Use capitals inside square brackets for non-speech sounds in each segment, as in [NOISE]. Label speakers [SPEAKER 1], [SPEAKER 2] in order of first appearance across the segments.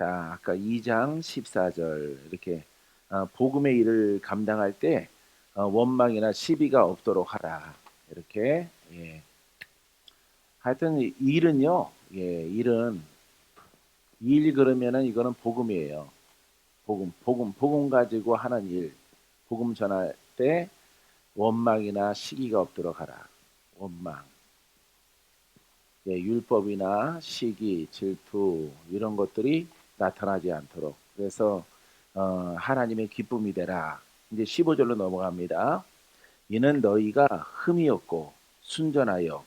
[SPEAKER 1] 자, 아까 2장 14절 이렇게 어, 복음의 일을 감당할 때 어, 원망이나 시비가 없도록 하라. 이렇게 예. 하여튼 이 일은요. 예, 일은 일 그러면은 이거는 복음이에요. 복음, 복음, 복음 가지고 하는 일. 복음 전할 때 원망이나 시기가 없도록 하라. 원망. 예, 율법이나 시기, 질투 이런 것들이 나타나지 않도록. 그래서 어, 하나님의 기쁨이 되라. 이제 15절로 넘어갑니다. 이는 너희가 흠이 없고 순전하여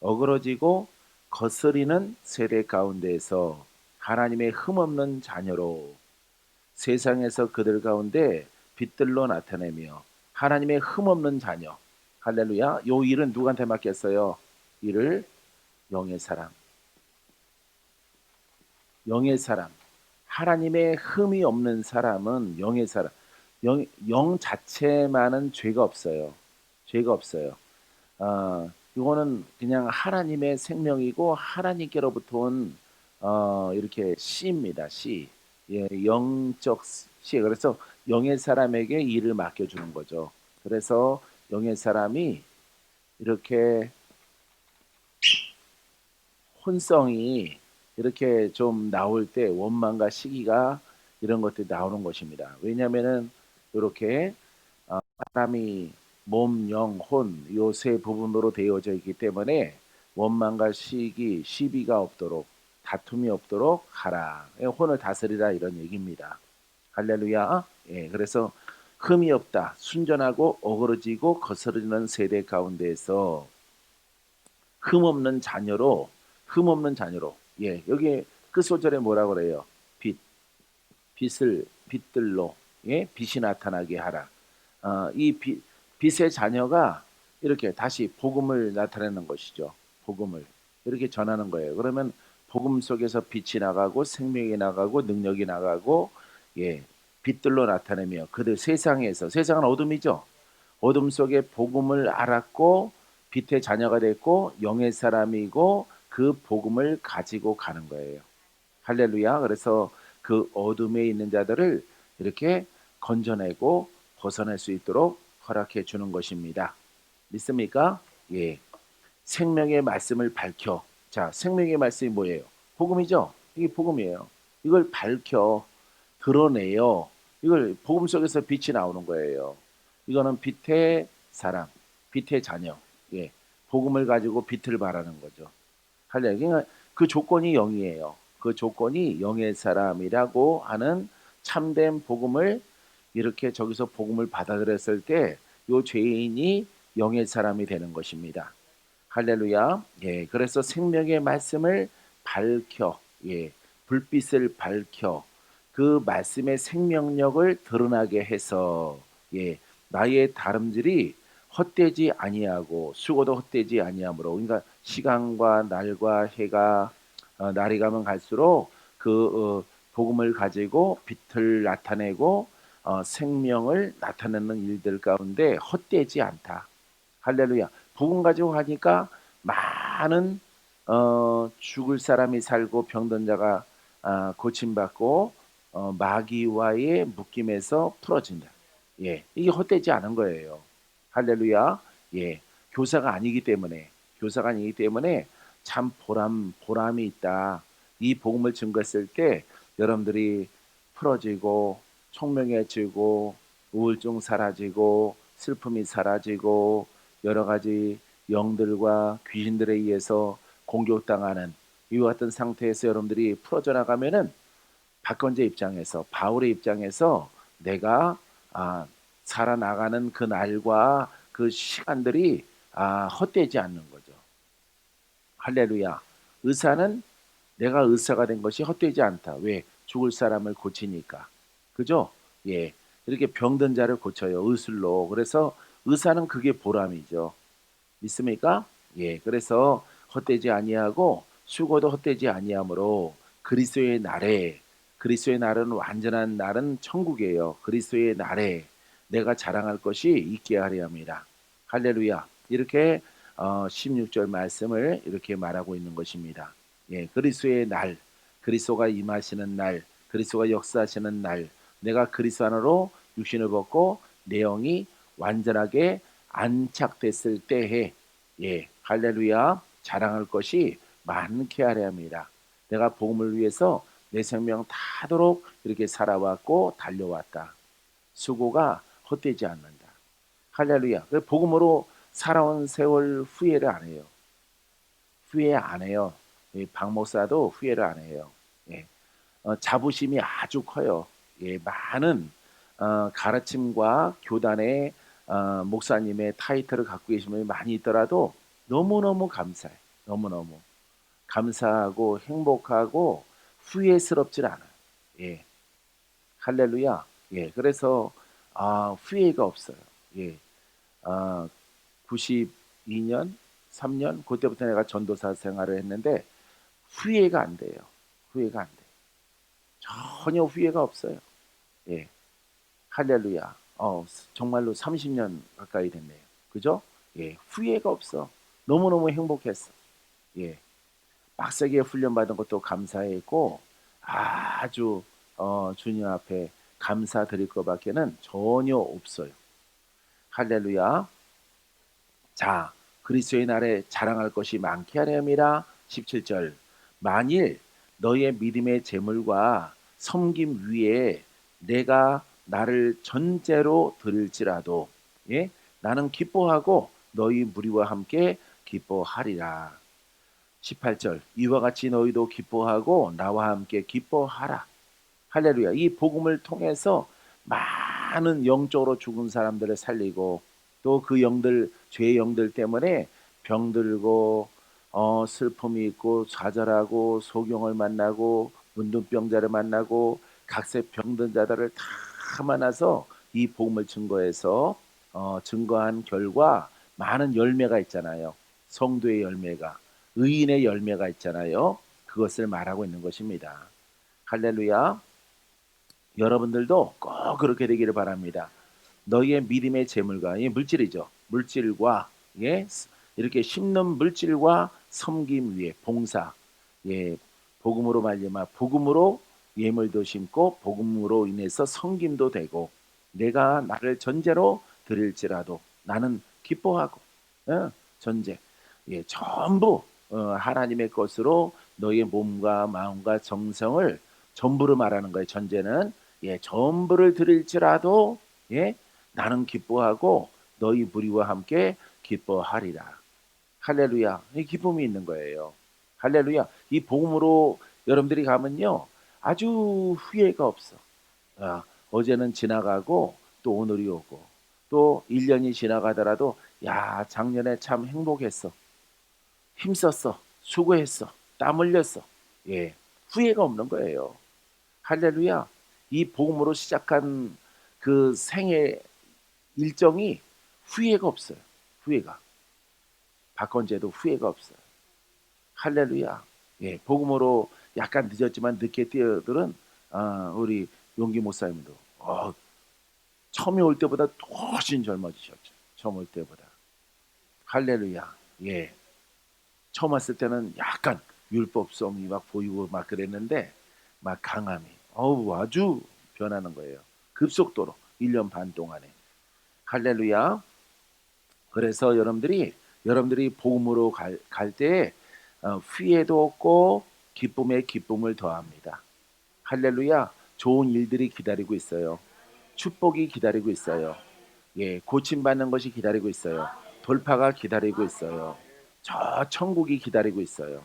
[SPEAKER 1] 어그러지고 거스리는 세대 가운데에서 하나님의 흠 없는 자녀로 세상에서 그들 가운데 빛들로 나타내며 하나님의 흠 없는 자녀. 할렐루야. 요 일은 누구한테 맡겼어요? 이를 영의 사람. 영의 사람. 하나님의 흠이 없는 사람은 영의 사람. 영, 영 자체만은 죄가 없어요. 죄가 없어요. 어, 이거는 그냥 하나님의 생명이고 하나님께로부터 온 어, 이렇게 씨입니다. 씨. 예, 영적 씨. 그래서 영의 사람에게 일을 맡겨주는 거죠. 그래서 영의 사람이 이렇게 혼성이 이렇게 좀 나올 때 원망과 시기가 이런 것들이 나오는 것입니다. 왜냐하면은 이렇게 어, 사람이 몸, 영, 혼 요 세 부분으로 되어져 있기 때문에 원망과 시기, 시비가 없도록 다툼이 없도록 하라. 예, 혼을 다스리라 이런 얘기입니다. 할렐루야. 예, 그래서 흠이 없다. 순전하고 어그러지고 거스르는 세대 가운데에서 흠 없는 자녀로 흠 없는 자녀로 예, 여기 그 소절에 뭐라 그래요? 빛, 빛을 빛들로 예, 빛이 나타나게 하라. 어, 이 빛, 빛의 자녀가 이렇게 다시 복음을 나타내는 것이죠. 복음을 이렇게 전하는 거예요. 그러면 복음 속에서 빛이 나가고 생명이 나가고 능력이 나가고 예, 빛들로 나타내며 그들 세상에서 세상은 어둠이죠. 어둠 속에 복음을 알았고 빛의 자녀가 됐고 영의 사람이고 그 복음을 가지고 가는 거예요. 할렐루야. 그래서 그 어둠에 있는 자들을 이렇게 건져내고 벗어날 수 있도록 허락해 주는 것입니다. 믿습니까? 예. 생명의 말씀을 밝혀. 자, 생명의 말씀이 뭐예요? 복음이죠? 이게 복음이에요. 이걸 밝혀 드러내요. 이걸 복음 속에서 빛이 나오는 거예요. 이거는 빛의 사람, 빛의 자녀. 예. 복음을 가지고 빛을 발하는 거죠. 할렐루야. 그러니까 그 조건이 영이에요. 그 조건이 영의 사람이라고 하는 참된 복음을 이렇게 저기서 복음을 받아들였을 때 요 죄인이 영의 사람이 되는 것입니다. 할렐루야. 예. 그래서 생명의 말씀을 밝혀 예. 불빛을 밝혀 그 말씀의 생명력을 드러나게 해서 예. 나의 다름질이 헛되지 아니하고 수고도 헛되지 아니하므로 그러니까 시간과 날과 해가 어, 날이 가면 갈수록 그 어, 복음을 가지고 빛을 나타내고 어, 생명을 나타내는 일들 가운데 헛되지 않다. 할렐루야. 복음 가지고 하니까 많은 어, 죽을 사람이 살고 병든 자가 아, 고침받고 어, 마귀와의 묶임에서 풀어진다. 예, 이게 헛되지 않은 거예요. 할렐루야. 예, 교사가 아니기 때문에 교사가 아니기 때문에 참 보람 보람이 있다. 이 복음을 증거했을 때 여러분들이 풀어지고 총명해지고 우울증 사라지고 슬픔이 사라지고 여러 가지 영들과 귀신들에 의해서 공격당하는 이와 같은 상태에서 여러분들이 풀어져 나가면은 박건재 입장에서 바울의 입장에서 내가 아, 살아나가는 그 날과 그 시간들이 아, 헛되지 않는 거죠. 할렐루야. 의사는 내가 의사가 된 것이 헛되지 않다. 왜? 죽을 사람을 고치니까. 그죠? 예. 이렇게 병든 자를 고쳐요. 의술로. 그래서 의사는 그게 보람이죠. 믿습니까? 예. 그래서 헛되지 아니하고 수고도 헛되지 아니하므로 그리스도의 날에 그리스도의 날은 완전한 날은 천국이에요. 그리스도의 날에 내가 자랑할 것이 있게 하려 합니다. 할렐루야. 이렇게 어, 16절 말씀을 이렇게 말하고 있는 것입니다. 예, 그리스도의 날 그리스도가 임하시는 날, 그리스도가 역사하시는 날, 내가 그리스도 안으로 육신을 벗고 내 영이 완전하게 안착됐을 때에 예, 할렐루야 자랑할 것이 많게 하려 합니다. 내가 복음을 위해서 내 생명 다도록 이렇게 살아왔고 달려왔다. 수고가 헛되지 않는다. 할렐루야. 그 복음으로 살아온 세월 후회를 안 해요. 후회 안 해요. 이 박목사도 후회를 안 해요. 예. 어, 자부심이 아주 커요. 예, 많은 어, 가르침과 교단의 어, 목사님의 타이틀을 갖고 계신 분이 많이 있더라도 너무너무 감사해. 너무너무 감사하고 행복하고 후회스럽질 않아요. 예. 할렐루야. 예. 그래서 아, 후회가 없어요. 예. 아, 92년, 3년 그때부터 내가 전도사 생활을 했는데 후회가 안 돼요. 후회가 안 돼. 전혀 후회가 없어요. 예. 할렐루야. 어, 정말로 30년 가까이 됐네요. 그죠? 예. 후회가 없어. 너무너무 행복했어. 예. 빡세게 훈련받은 것도 감사했고 아주 어, 주님 앞에 감사드릴 것밖에는 전혀 없어요. 할렐루야. 자, 그리스도의 날에 자랑할 것이 많게 하려 함이라. 17절. 만일 너의 믿음의 재물과 섬김 위에 내가 나를 전제로 드릴지라도 예? 나는 기뻐하고 너희 무리와 함께 기뻐하리라. 18절 이와 같이 너희도 기뻐하고 나와 함께 기뻐하라. 할렐루야. 이 복음을 통해서 많은 영적으로 죽은 사람들을 살리고 또 그 영들 죄의 영들 때문에 병들고 어, 슬픔이 있고 좌절하고 소경을 만나고 문둥병자를 만나고 각세 병든 자들을 다 만나서 이 복음을 증거해서 어, 증거한 결과 많은 열매가 있잖아요. 성도의 열매가 의인의 열매가 있잖아요. 그것을 말하고 있는 것입니다. 할렐루야. 여러분들도 꼭 그렇게 되기를 바랍니다. 너희의 믿음의 재물과 이 물질이죠. 물질과 예, 이렇게 심는 물질과 섬김 위에 봉사 예, 복음으로 말미암아 복음으로 예물도 심고 복음으로 인해서 섬김도 되고 내가 나를 전제로 드릴지라도 나는 기뻐하고 어, 전제 예, 전부 어, 하나님의 것으로 너의 몸과 마음과 정성을 전부를 말하는 거예요. 전제는 예, 전부를 드릴지라도 예, 나는 기뻐하고 너희 무리와 함께 기뻐하리라. 할렐루야. 이 기쁨이 있는 거예요. 할렐루야. 이 복음으로 여러분들이 가면요. 아주 후회가 없어. 아, 어제는 지나가고 또 오늘이 오고 또 1년이 지나가더라도 야, 작년에 참 행복했어. 힘썼어. 수고했어. 땀 흘렸어. 예. 후회가 없는 거예요. 할렐루야. 이 복음으로 시작한 그 생애 일정이 후회가 없어요. 후회가. 박건재도 후회가 없어요. 할렐루야. 예, 복음으로 약간 늦었지만 늦게 뛰어들은 아, 우리 용기 목사님도 어, 처음에 올 때보다 훨씬 젊어지셨죠. 처음 올 때보다. 할렐루야. 예. 처음 왔을 때는 약간 율법성이 막 보이고 막 그랬는데 막 강함이 어우 아주 변하는 거예요. 급속도로 1년 반 동안에. 할렐루야. 그래서 여러분들이 여러분들이 복음으로 갈, 갈 때에 어, 후회도 없고 기쁨에 기쁨을 더합니다. 할렐루야. 좋은 일들이 기다리고 있어요. 축복이 기다리고 있어요. 예, 고침 받는 것이 기다리고 있어요. 돌파가 기다리고 있어요. 저 천국이 기다리고 있어요.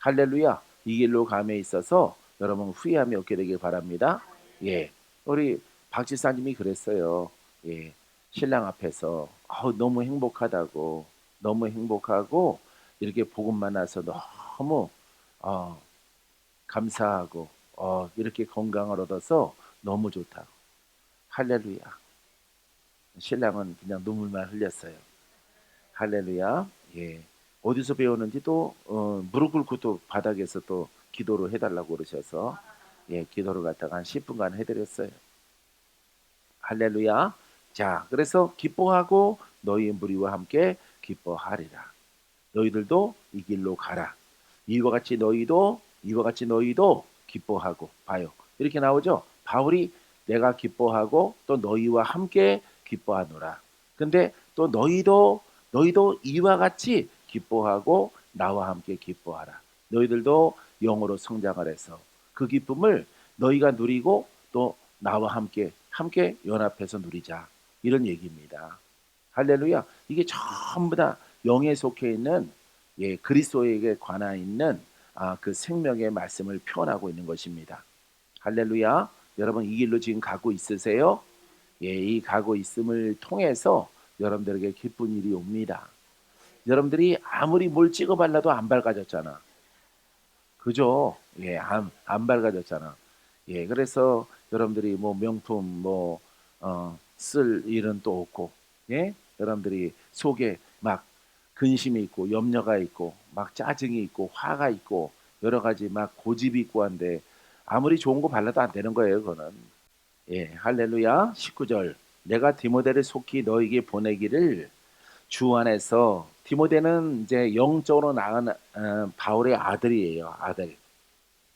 [SPEAKER 1] 할렐루야. 이 길로 감에 있어서 여러분 후회함이 없게 되길 바랍니다. 예. 우리 박 지사님이 그랬어요. 예. 신랑 앞에서 어, 너무 행복하다고 너무 행복하고 이렇게 복음 만나서 너무 어, 감사하고 어, 이렇게 건강을 얻어서 너무 좋다고 할렐루야 신랑은 그냥 눈물만 흘렸어요 할렐루야 예 어디서 배웠는지 또 어, 무릎 꿇고 또 바닥에서 또 기도를 해달라고 그러셔서 예 기도를 갖다가 한 10분간 해드렸어요 할렐루야 자 그래서 기뻐하고 너희 무리와 함께 기뻐하리라. 너희들도 이 길로 가라. 이와 같이 너희도 이와 같이 너희도 기뻐하고 봐요. 이렇게 나오죠. 바울이 내가 기뻐하고 또 너희와 함께 기뻐하노라. 근데 또 너희도 너희도 이와 같이 기뻐하고 나와 함께 기뻐하라. 너희들도 영으로 성장을 해서 그 기쁨을 너희가 누리고 또 나와 함께 함께 연합해서 누리자. 이런 얘기입니다. 할렐루야. 이게 전부 다 영에 속해 있는 예, 그리스도에게 관한 있는 아, 그 생명의 말씀을 표현하고 있는 것입니다. 할렐루야. 여러분 이 길로 지금 가고 있으세요? 예, 이 가고 있음을 통해서 여러분들에게 기쁜 일이 옵니다. 여러분들이 아무리 뭘 찍어 발라도 안 밝아졌잖아. 그죠? 예, 안, 안 밝아졌잖아. 예, 그래서 여러분들이 뭐 명품 뭐, 어, 쓸 일은 또 없고, 예? 여러분들이 속에 막 근심이 있고, 염려가 있고, 막 짜증이 있고, 화가 있고, 여러 가지 막 고집이 있고 한데, 아무리 좋은 거 발라도 안 되는 거예요, 그거는. 예, 할렐루야. 19절. 내가 디모데를 속히 너에게 보내기를 주 안에서 디모데는 이제 영적으로 나은 어, 바울의 아들이에요. 아들.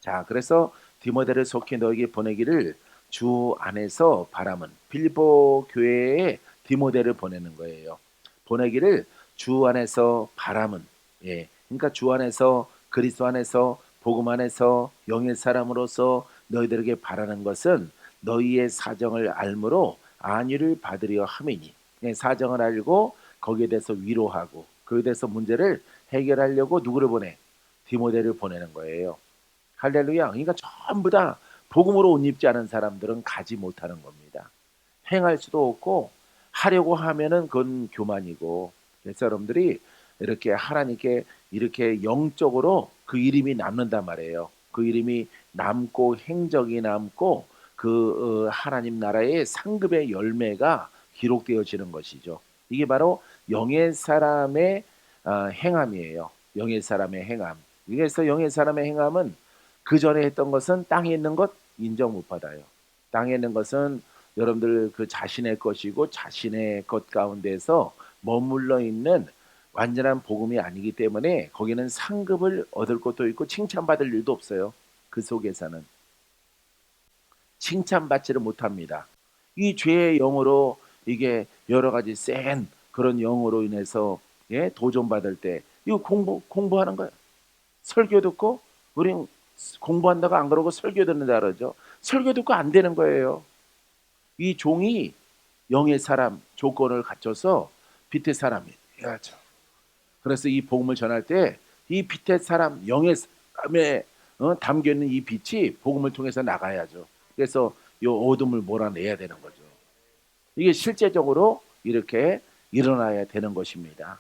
[SPEAKER 1] 자, 그래서 디모데를 속히 너에게 보내기를 주 안에서 바람은 빌립보 교회에 디모데를 보내는 거예요. 보내기를 주 안에서 바람은 예. 그러니까 주 안에서 그리스도 안에서 복음 안에서 영의 사람으로서 너희들에게 바라는 것은 너희의 사정을 알므로 안위를 받으려 함이니 예, 사정을 알고 거기에 대해서 위로하고 거기에 대해서 문제를 해결하려고 누구를 보내? 디모데를 보내는 거예요. 할렐루야. 그러니까 전부 다 복음으로 옷 입지 않은 사람들은 가지 못하는 겁니다. 행할 수도 없고 하려고 하면은 그건 교만이고 여러분들이 이렇게 하나님께 이렇게 영적으로 그 이름이 남는단 말이에요. 그 이름이 남고 행적이 남고 그 어, 하나님 나라의 상급의 열매가 기록되어지는 것이죠. 이게 바로 영의 사람의 어, 행함이에요. 영의 사람의 행함. 그래서 영의 사람의 행함은 그 전에 했던 것은 땅에 있는 것 인정 못 받아요. 땅에 있는 것은 여러분들 그 자신의 것이고 자신의 것 가운데서 머물러 있는 완전한 복음이 아니기 때문에 거기는 상급을 얻을 것도 있고 칭찬받을 일도 없어요. 그 속에서는 칭찬받지를 못합니다. 이 죄의 영으로 이게 여러 가지 센 그런 영으로 인해서 예, 도전 받을 때 이거 공부 공부하는 거예요. 설교 듣고 우린 공부한다고 안 그러고 설교 듣는다 그러죠. 설교 듣고 안 되는 거예요. 이 종이 영의 사람 조건을 갖춰서 빛의 사람이 해야죠. 그래서 이 복음을 전할 때 이 빛의 사람 영의 사람에 어, 담겨 있는 이 빛이 복음을 통해서 나가야죠. 그래서 이 어둠을 몰아내야 되는 거죠. 이게 실제적으로 이렇게 일어나야 되는 것입니다.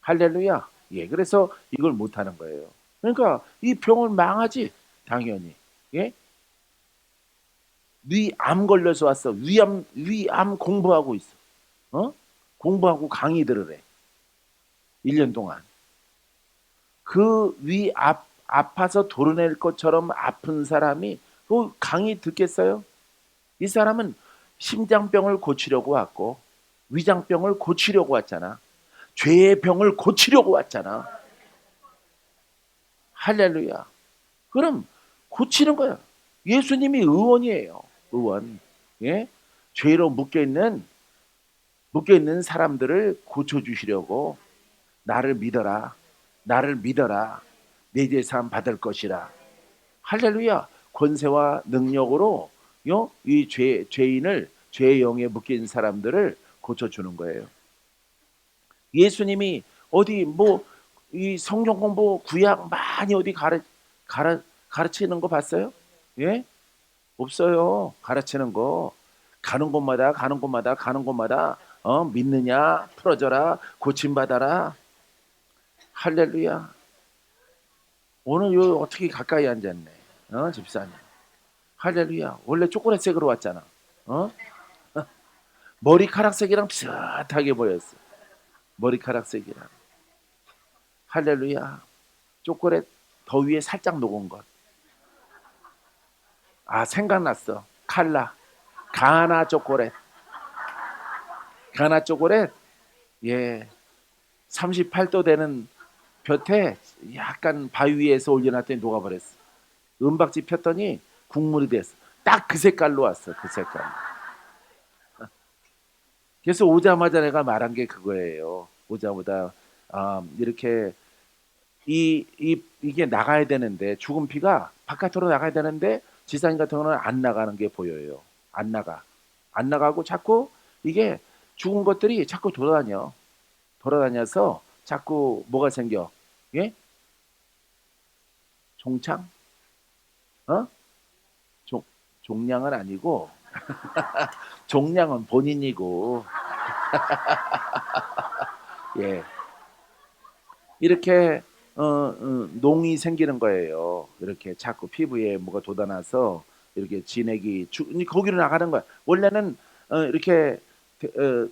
[SPEAKER 1] 할렐루야. 예, 그래서 이걸 못 하는 거예요. 그러니까 이 병은 망하지 당연히. 예? 위암 걸려서 왔어. 위암 위암 공부하고 있어. 어? 공부하고 강의들을 해. 1년 동안. 그위 아, 아파서 도려낼 것처럼 아픈 사람이 그 강의 듣겠어요? 이 사람은 심장병을 고치려고 왔고 위장병을 고치려고 왔잖아. 죄의 병을 고치려고 왔잖아. 할렐루야. 그럼 고치는 거야. 예수님이 의원이에요. 의원. 예? 죄로 묶여 있는 묶여 있는 사람들을 고쳐 주시려고 나를 믿어라. 나를 믿어라. 내 죄사함 받을 것이라. 할렐루야. 권세와 능력으로 요? 이 죄, 죄인을 죄의 영에 묶인 사람들을 고쳐주는 거예요. 예수님이 어디 뭐 이 성경 공부 구약 많이 어디 가르, 가르, 가르치는 거 봤어요? 예? 없어요. 가르치는 거. 가는 곳마다 가는 곳마다 가는 곳마다 어, 믿느냐 풀어져라 고침 받아라 할렐루야 오늘 요 어떻게 가까이 앉았네 어, 집사님 할렐루야. 원래 초콜릿 색으로 왔잖아. 어? [LAUGHS] 머리카락 색이랑 비슷하게 보였어. 머리카락 색이랑. 할렐루야. 초콜릿 더위에 살짝 녹은 것. 아 생각났어. 칼라. 가나 초콜릿. 가나 초콜릿? 예. 38도 되는 볕에 약간 바위 위에서 올려놨더니 녹아버렸어. 은박지 폈더니 국물이 됐어. 딱 그 색깔로 왔어. 그 색깔. [LAUGHS] 그래서 오자마자 내가 말한 게 그거예요. 오자마자 아, 이렇게 이, 이 이게 나가야 되는데 죽은 피가 바깥으로 나가야 되는데 지사님 같은 경우는 안 나가는 게 보여요. 안 나가. 안 나가고 자꾸 이게 죽은 것들이 자꾸 돌아다녀. 돌아다녀서 자꾸 뭐가 생겨? 예? 종창? 어? 종, 종량은 아니고 [LAUGHS] 종량은 본인이고 [LAUGHS] 예 이렇게 어, 어, 농이 생기는 거예요. 이렇게 자꾸 피부에 뭐가 돋아나서 이렇게 진액이 주, 거기로 나가는 거야. 원래는 어, 이렇게 배- 어,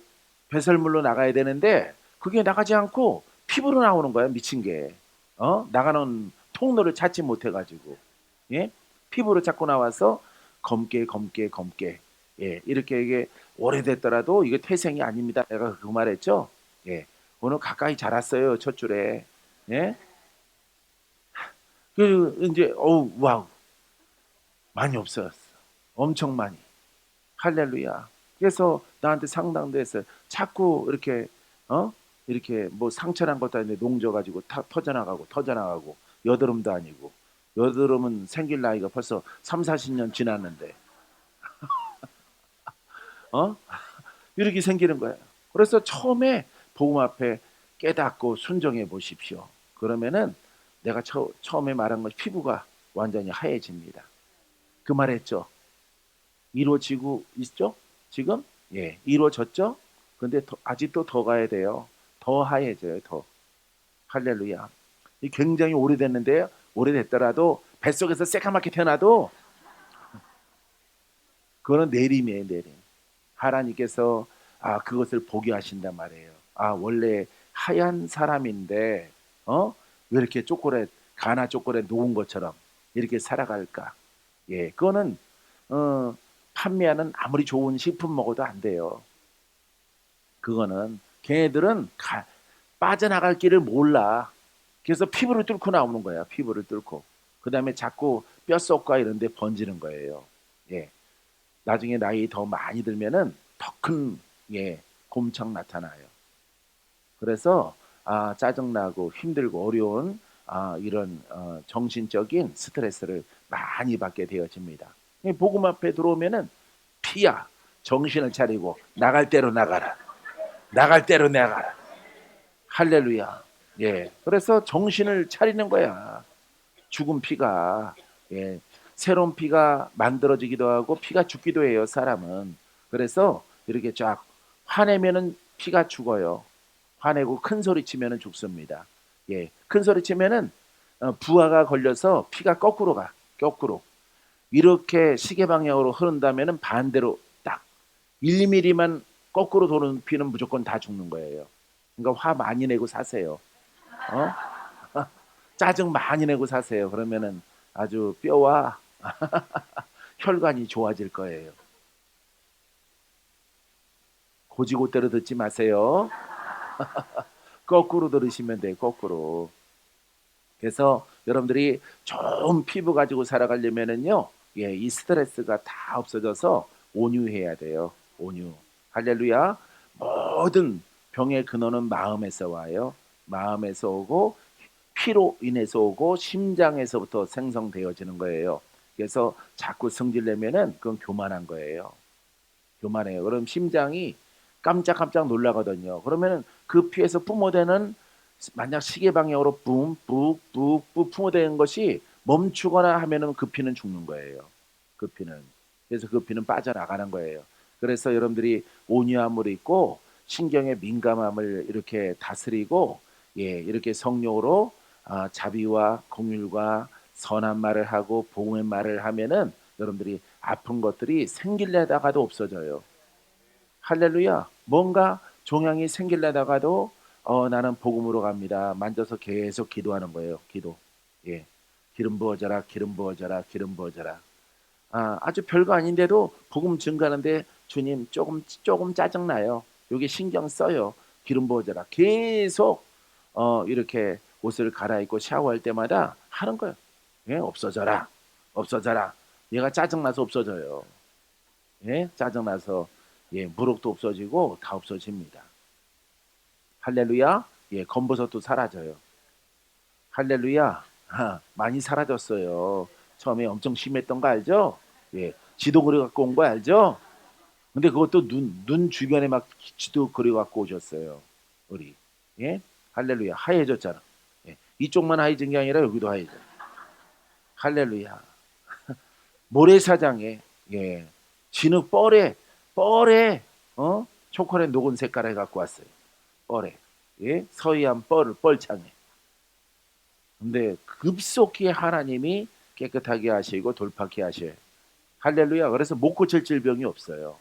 [SPEAKER 1] 배설물로 나가야 되는데 그게 나가지 않고 피부로 나오는 거야 미친 게. 어 나가는 통로를 찾지 못해가지고 예 피부로 자꾸 나와서 검게 검게 검게 예 이렇게 이게 오래됐더라도 이게 태생이 아닙니다. 내가 그 말했죠. 예 오늘 가까이 자랐어요 첫 줄에 예. 그 이제 어우 와우 많이 없어졌어. 엄청 많이. 할렐루야. 그래서 나한테 상담도 했어요. 자꾸 이렇게 어 이렇게 뭐 상처난 것도 아닌데 농져 가지고 터져나가고 터져나가고 여드름도 아니고 여드름은 생길 나이가 벌써 3, 40년 지났는데 [LAUGHS] 어 이렇게 생기는 거예요. 그래서 처음에 복음 앞에 깨닫고 순종해 보십시오. 그러면은 내가 처, 처음에 말한 것 피부가 완전히 하얘집니다. 그 말했죠. 이루어지고 있죠? 지금? 예, 이루어졌죠? 근데 더- 아직도 더 가야 돼요. 더 하얘져요, 더. 할렐루야. 이 굉장히 오래됐는데요. 오래됐더라도 뱃속에서 새까맣게 태어나도 그거는 내림이에요, 내림. 하나님께서 아, 그것을 보게 하신단 말이에요. 아, 원래 하얀 사람인데 어? 왜 이렇게 초콜릿 가나 초콜릿 녹은 것처럼 이렇게 살아갈까? 예, 그거는 어, 판매하는 아무리 좋은 식품 먹어도 안 돼요. 그거는 걔네들은 가- 빠져나갈 길을 몰라. 그래서 피부를 뚫고 나오는 거야. 피부를 뚫고. 그 다음에 자꾸 뼛속과 이런 데 번지는 거예요. 예. 나중에 나이 더 많이 들면은 더 큰 예, 곰창 나타나요. 그래서 아, 짜증나고 힘들고 어려운 아, 이런 어, 정신적인 스트레스를 많이 받게 되어집니다. 이 복음 앞에 들어오면은 피야 정신을 차리고 나갈 대로 나가라. 나갈 대로 나가라. 할렐루야. 예. 그래서 정신을 차리는 거야. 죽은 피가 예. 새로운 피가 만들어지기도 하고 피가 죽기도 해요, 사람은. 그래서 이렇게 쫙 화내면은 피가 죽어요. 화내고 큰 소리 치면은 죽습니다. 예. 큰 소리 치면은 어, 부하가 걸려서 피가 거꾸로 가. 거꾸로. 이렇게 시계 방향으로 흐른다면은 반대로 딱 1mm만 거꾸로 도는 피는 무조건 다 죽는 거예요. 그러니까 화 많이 내고 사세요. 어? [LAUGHS] 짜증 많이 내고 사세요. 그러면은 아주 뼈와 [LAUGHS] 혈관이 좋아질 거예요. 고지고대로 듣지 마세요. [LAUGHS] 거꾸로 들으시면 돼요. 거꾸로. 그래서 여러분들이 좋은 피부 가지고 살아가려면은요, 예, 이 스트레스가 다 없어져서 온유해야 돼요. 온유. 할렐루야. 모든 병의 근원은 마음에서 와요. 마음에서 오고 피로 인해서 오고 심장에서부터 생성되어지는 거예요. 그래서 자꾸 승질내면은 그건 교만한 거예요. 교만해요. 그럼 심장이 깜짝깜짝 놀라거든요. 그러면은 그 피에서 뿜어대는 만약 시계 방향으로 뿜뿌뿌뿌 뿜어대는 것이 멈추거나 하면은 그 피는 죽는 거예요. 그 피는. 그래서 그 피는 빠져나가는 거예요. 그래서 여러분들이 온유함을 있고 신경의 민감함을 이렇게 다스리고 예, 이렇게 성령으로 아, 자비와 공율과 선한 말을 하고 복음의 말을 하면은 여러분들이 아픈 것들이 생길래다가도 없어져요. 할렐루야. 뭔가 종양이 생길래다가도 어, 나는 복음으로 갑니다. 만져서 계속 기도하는 거예요. 기도. 예. 기름 부어져라, 기름 부어져라, 기름 부어져라. 아, 아주 별거 아닌데도 복음 증가하는데 주님 조금 조금 짜증 나요. 여기 신경 써요. 기름 부어져라. 계속 어, 이렇게 옷을 갈아입고 샤워할 때마다 하는 거예요. 예, 없어져라, 없어져라. 얘가 짜증나서 없어져요. 예, 짜증나서 예, 무릎도 없어지고 다 없어집니다. 할렐루야. 예, 검버섯도 사라져요. 할렐루야. 하, 많이 사라졌어요. 처음에 엄청 심했던 거 알죠? 예, 지도 그려 갖고 온 거 알죠? 근데 그것도 눈, 눈 주변에 막 지도 그려 갖고 오셨어요. 우리. 예? 할렐루야. 하얘졌잖아. 예, 이쪽만 하얘진 게 아니라 여기도 하얘져. 할렐루야. [LAUGHS] 모래사장에, 예, 진흙 뻘에, 뻘에, 어? 초콜릿 녹은 색깔을 갖고 왔어요. 뻘에. 예? 서희한 뻘, 뻘창에. 근데 급속히 하나님이 깨끗하게 하시고 돌파케 하셔요. 할렐루야. 그래서 못 고칠 질병이 없어요.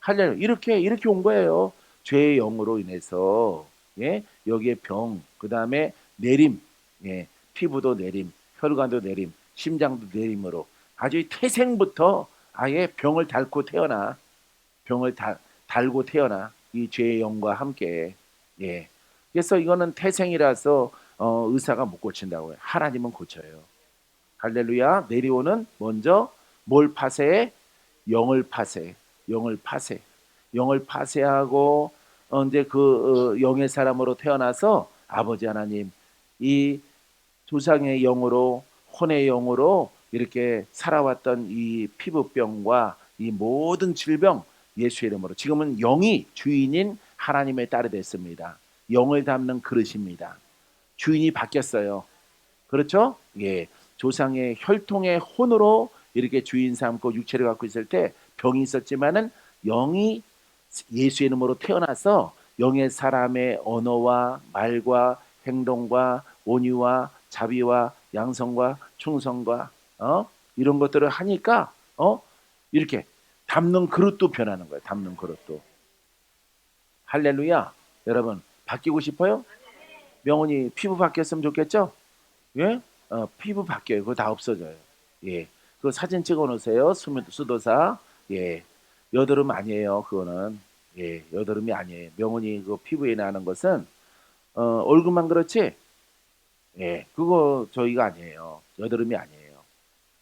[SPEAKER 1] 할렐루야. 이렇게 이렇게 온 거예요. 죄의 영으로 인해서 예? 여기에 병, 그 다음에 내림, 예. 피부도 내림, 혈관도 내림, 심장도 내림으로 아주 태생부터 아예 병을 닳고 태어나 병을 달, 달고 태어나 이 죄의 영과 함께 예. 그래서 이거는 태생이라서 어, 의사가 못 고친다고요. 하나님은 고쳐요. 할렐루야. 내려오는 먼저 뭘 파쇄? 영을 파쇄. 영을 파쇄. 영을 파쇄하고 어, 이제 그 어, 영의 사람으로 태어나서 아버지 하나님 이 조상의 영으로 혼의 영으로 이렇게 살아왔던 이 피부병과 이 모든 질병 예수의 이름으로 지금은 영이 주인인 하나님의 딸이 됐습니다. 영을 담는 그릇입니다. 주인이 바뀌었어요. 그렇죠? 예. 조상의 혈통의 혼으로 이렇게 주인 삼고 육체를 갖고 있을 때 병이 있었지만은 영이 예수의 이름으로 태어나서 영의 사람의 언어와 말과 행동과 온유와 자비와 양성과 충성과 어? 이런 것들을 하니까 어? 이렇게 담는 그릇도 변하는 거예요. 담는 그릇도. 할렐루야. 여러분 바뀌고 싶어요? 명언이 피부 바뀌었으면 좋겠죠? 예? 어, 피부 바뀌어요. 그거 다 없어져요. 예. 그 사진 찍어 놓으세요. 수도사. 예. 여드름 아니에요. 그거는. 예. 여드름이 아니에요. 명언이 그 피부에 나는 것은 어, 얼굴만 그렇지? 예. 그거 저희가 아니에요. 여드름이 아니에요.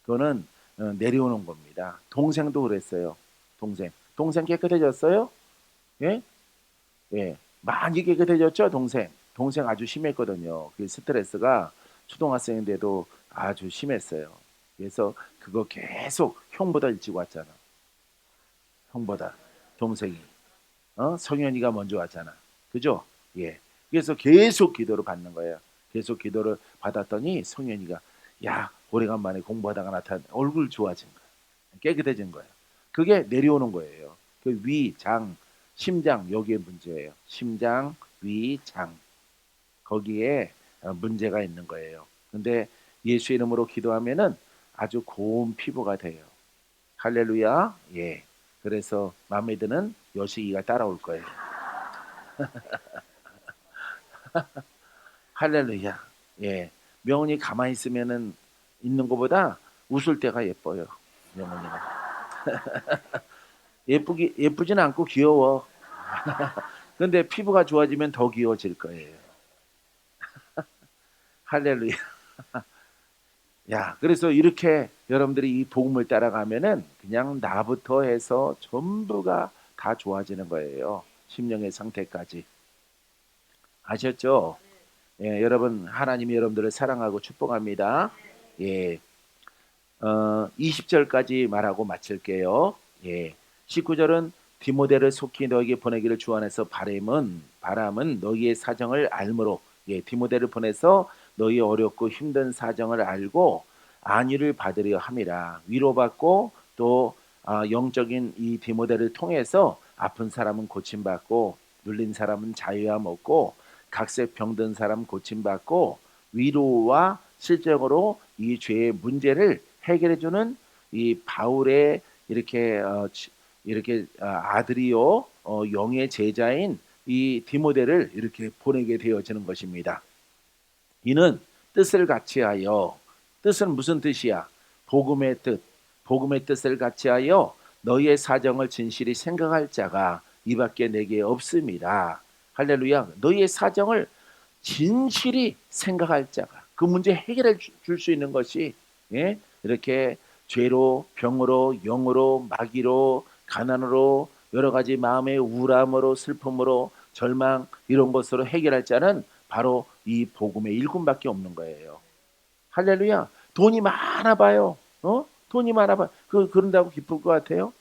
[SPEAKER 1] 그거는 어, 내려오는 겁니다. 동생도 그랬어요. 동생. 동생 깨끗해졌어요? 예? 예. 많이 깨끗해졌죠, 동생. 동생 아주 심했거든요. 그 스트레스가 초등학생인데도 아주 심했어요. 그래서 그거 계속 형보다 일찍 왔잖아. 형보다 동생이. 어? 성현이가 먼저 왔잖아. 그죠? 예. 그래서 계속 기도를 받는 거예요. 계속 기도를 받았더니 성현이가 야 오래간만에 공부하다가 나타난 얼굴 좋아진 거야. 깨끗해진 거야. 그게 내려오는 거예요. 그 위, 장, 심장 여기에 문제예요. 심장, 위, 장 거기에 어, 문제가 있는 거예요. 근데 예수 이름으로 기도하면은 아주 고운 피부가 돼요. 할렐루야. 예. 그래서 마음에 드는 여식이가 따라올 거예요. [LAUGHS] 할렐루야. 예. 명언이 가만히 있으면은 있는 것보다 웃을 때가 예뻐요. 명언이가. [LAUGHS] 예쁘기 예쁘진 않고 귀여워. [LAUGHS] 근데 피부가 좋아지면 더 귀여워질 거예요. 할렐루야. 야, 그래서 이렇게 여러분들이 이 복음을 따라가면은 그냥 나부터 해서 전부가 다 좋아지는 거예요. 심령의 상태까지. 아셨죠? 예, 여러분 하나님이 여러분들을 사랑하고 축복합니다. 예. 어, 20절까지 말하고 마칠게요. 예. 19절은 디모데를 속히 너에게 보내기를 주 안에서 바람은 바람은 너희의 사정을 알므로 예, 디모데를 보내서 너희 어렵고 힘든 사정을 알고 안위를 받으려 함이라 위로받고 또 아, 영적인 이 디모데를 통해서 아픈 사람은 고침받고 눌린 사람은 자유함 얻고 각색 병든 사람 고침받고 위로와 실적으로 이 죄의 문제를 해결해 주는 이 바울의 이렇게 어, 이렇게 아, 아들이요 어, 영의 제자인 이 디모데를 이렇게 보내게 되어지는 것입니다. 이는 뜻을 같이하여 뜻은 무슨 뜻이야? 복음의 뜻, 복음의 뜻을 같이하여 너희의 사정을 진실히 생각할 자가 이밖에 내게 없습니다. 할렐루야. 너희의 사정을 진실이 생각할 자가 그 문제 해결해 줄 수 있는 것이 예? 이렇게 죄로 병으로 영으로 마귀로 가난으로 여러 가지 마음의 우울함으로 슬픔으로 절망 이런 것으로 해결할 자는 바로 이 복음의 일꾼밖에 없는 거예요. 할렐루야. 돈이 많아 봐요. 어? 돈이 많아 봐. 그 그런다고 기쁠 것 같아요?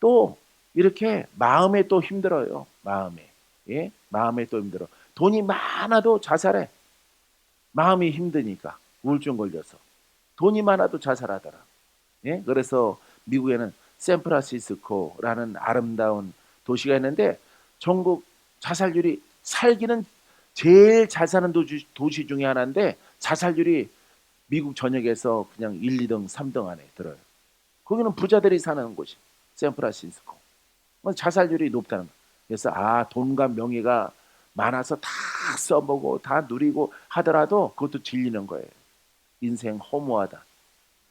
[SPEAKER 1] 또 이렇게 마음에 또 힘들어요. 마음에. 예? 마음에 또 힘들어. 돈이 많아도 자살해. 마음이 힘드니까 우울증 걸려서. 돈이 많아도 자살하더라. 예? 그래서 미국에는 샌프란시스코라는 아름다운 도시가 있는데 전국 자살률이 살기는 제일 잘 사는 도시, 도시 중에 하나인데 자살률이 미국 전역에서 그냥 1, 2등, 3등 안에 들어요. 거기는 부자들이 사는 곳이 샌프란시스코. 뭐 자살률이 높다는 거. 그래서 아 돈과 명예가 많아서 다 써보고 다 누리고 하더라도 그것도 질리는 거예요. 인생 허무하다.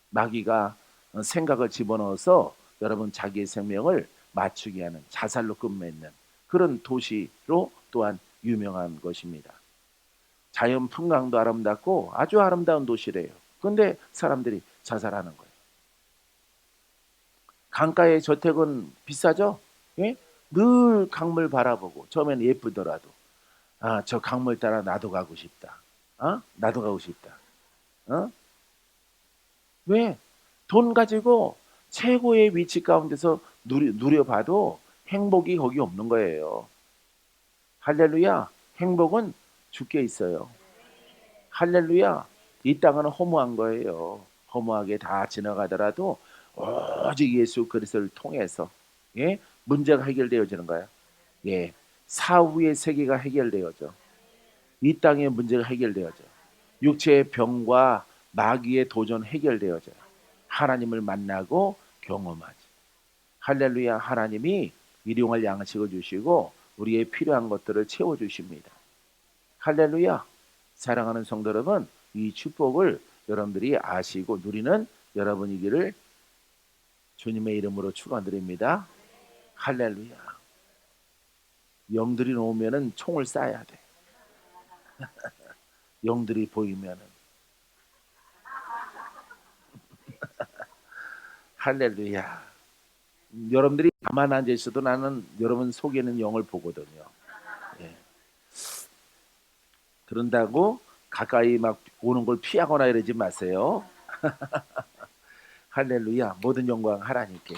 [SPEAKER 1] 마귀가 생각을 집어넣어서 여러분 자기의 생명을 맞추게 하는 자살로 끝맺는 그런 도시로 또한 유명한 것입니다. 자연 풍광도 아름답고 아주 아름다운 도시래요. 근데 사람들이 자살하는 거예요. 강가의 저택은 비싸죠? 예? 늘 강물 바라보고 처음엔 예쁘더라도 아, 저 강물 따라 나도 가고 싶다. 어? 나도 가고 싶다. 어? 왜? 돈 가지고 최고의 위치 가운데서 누리, 누려봐도 행복이 거기 없는 거예요. 할렐루야. 행복은 죽게 있어요. 할렐루야. 이 땅은 허무한 거예요. 허무하게 다 지나가더라도 오직 예수 그리스도를 통해서 예? 문제가 해결되어지는 거야. 예. 사후의 세계가 해결되어져. 이 땅의 문제가 해결되어져. 육체의 병과 마귀의 도전 해결되어져. 하나님을 만나고 경험하지. 할렐루야. 하나님이 일용할 양식을 주시고 우리의 필요한 것들을 채워 주십니다. 할렐루야. 사랑하는 성도 여러분, 이 축복을 여러분들이 아시고 누리는 여러분이기를 주님의 이름으로 축원드립니다. 할렐루야. 영들이 놓으면은 총을 쏴야 돼. [LAUGHS] 영들이 보이면은 [LAUGHS] 할렐루야. 여러분들이 가만 앉아 있어도 나는 여러분 속에는 영을 보거든요. 예. 그런다고 가까이 막 오는 걸 피하거나 이러지 마세요. [LAUGHS] 할렐루야. 모든 영광 하나님께.